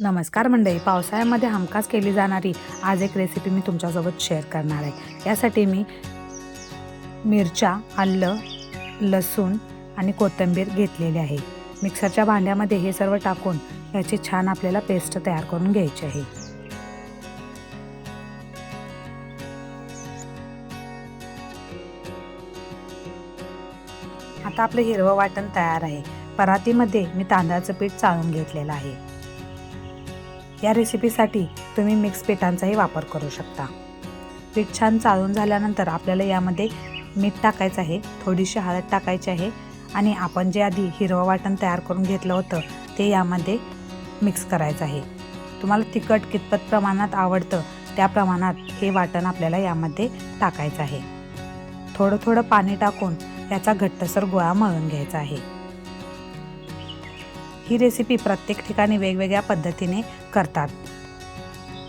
नमस्कार मंडळी पावसाळ्यामध्ये हमखास केली जाणारी आज एक रेसिपी मी तुमच्यासोबत शेअर करणार आहे. यासाठी मी मिरच्या आलं लसूण आणि कोथिंबीर घेतलेली आहे. मिक्सरच्या भांड्यामध्ये हे सर्व टाकून याची छान आपल्याला पेस्ट तयार करून घ्यायची आहे. आता आपलं हिरवं वाटण तयार आहे. परातीमध्ये मी तांदळाचं पीठ चाळून घेतलेलं आहे. या रेसिपीसाठी तुम्ही मिक्स पिठांचाही वापर करू शकता. पीठ छान चाळून झाल्यानंतर आपल्याला यामध्ये मीठ टाकायचं आहे थोडीशी हळद टाकायची आहे आणि आपण जे आधी हिरवं वाटण तयार करून घेतलं होतं ते यामध्ये मिक्स करायचं आहे. तुम्हाला तिखट कितपत प्रमाणात आवडतं त्या प्रमाणात हे वाटण आपल्याला यामध्ये टाकायचं आहे. थोडं थोडं पाणी टाकून याचा घट्टसर गोळा मळून घ्यायचा आहे. ही रेसिपी प्रत्येक ठिकाणी वेगवेगळ्या पद्धतीने करतात.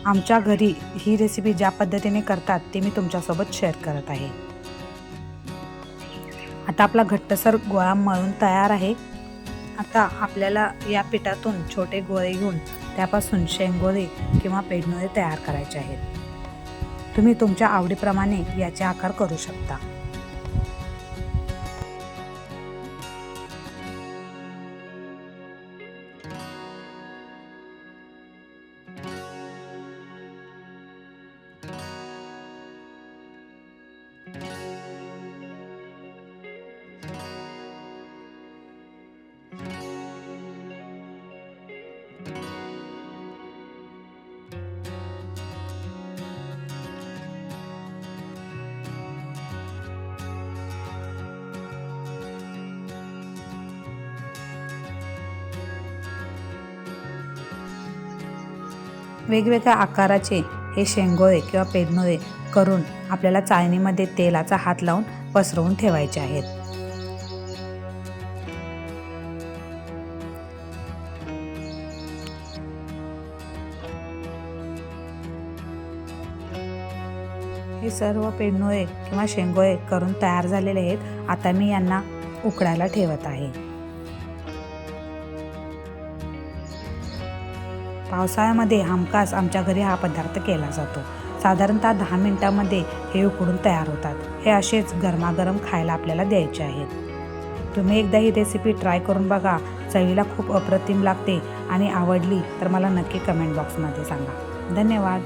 आमच्या घरी ही रेसिपी ज्या पद्धतीने करतात ते मी तुमच्यासोबत शेअर करत आहे. आता आपला घट्टसर गोळा मळून तयार आहे. आता आपल्याला या पिठातून छोटे गोळे घेऊन त्यापासून शेंगोळे किंवा पेडनोळे तयार करायचे आहेत. तुम्ही तुमच्या आवडीप्रमाणे याचे आकार करू शकता. वेगवेगळ्या आकाराचे हे शेंगोळे किंवा पेरनोळे करून आपल्याला चाळणीमध्ये तेलाचा हात लावून पसरवून ठेवायचे आहेत. हे सर्व पेंडोळे किंवा शेंगोळे करून तयार झालेले आहेत. आता मी यांना उकडायला ठेवत आहे. पावसाळ्यामध्ये हमखास आमच्या घरी हा पदार्थ केला जातो. साधारणतः दहा मिनटामध्ये हे उकडून तयार होतात. हे असेच गरमागरम खायला आपल्याला द्यायचे आहेत. तुम्ही एकदा ही रेसिपी ट्राय करून बघा. चवीला खूप अप्रतिम लागते आणि आवडली तर मला नक्की कमेंट बॉक्समध्ये सांगा. धन्यवाद.